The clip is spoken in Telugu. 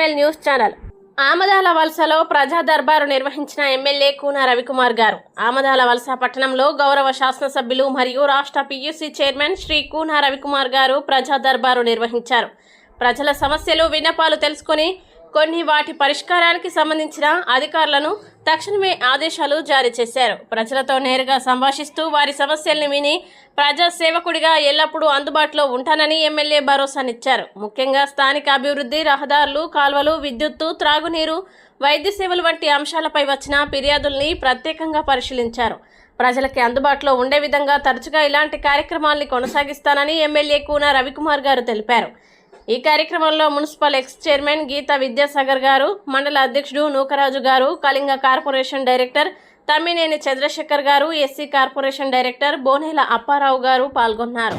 SML news channel. ఆమదాల వలసలో ప్రజా దర్బారు నిర్వహించిన ఎమ్మెల్యే కూన రవికుమార్ గారు. ఆమదాల వలస పట్టణంలో గౌరవ శాసనసభ్యులు మరియు రాష్ట్ర పియూసీ చైర్మన్ శ్రీ కూన రవికుమార్ గారు ప్రజా దర్బారు నిర్వహించారు. ప్రజల సమస్యలు విన్నపాలు తెలుసుకొని కొన్ని వాటి పరిష్కారానికి సంబంధించిన అధికారులను తక్షణమే ఆదేశాలు జారీ చేశారు. ప్రజలతో నేరుగా సంభాషిస్తూ వారి సమస్యల్ని విని ప్రజాసేవకుడిగా ఎల్లప్పుడూ అందుబాటులో ఉంటానని ఎమ్మెల్యే భరోసానిచ్చారు ముఖ్యంగా స్థానిక అభివృద్ధి రహదారులు కాల్వలు విద్యుత్తు త్రాగునీరు వైద్య సేవలు వంటి అంశాలపై వచ్చిన ఫిర్యాదుల్ని ప్రత్యేకంగా పరిశీలించారు. ప్రజలకి అందుబాటులో ఉండే విధంగా తరచుగా ఇలాంటి కార్యక్రమాల్ని కొనసాగిస్తానని ఎమ్మెల్యే కూన రవికుమార్ గారు తెలిపారు. ఈ కార్యక్రమంలో municipal ex chairman Geetha Vidyasagar garu మండల అధ్యక్షుడు Nookaraju garu Kalinga corporation director Tammineni Chandrasekhar garu SC corporation director Bonela Apparao garu పాల్గొన్నారు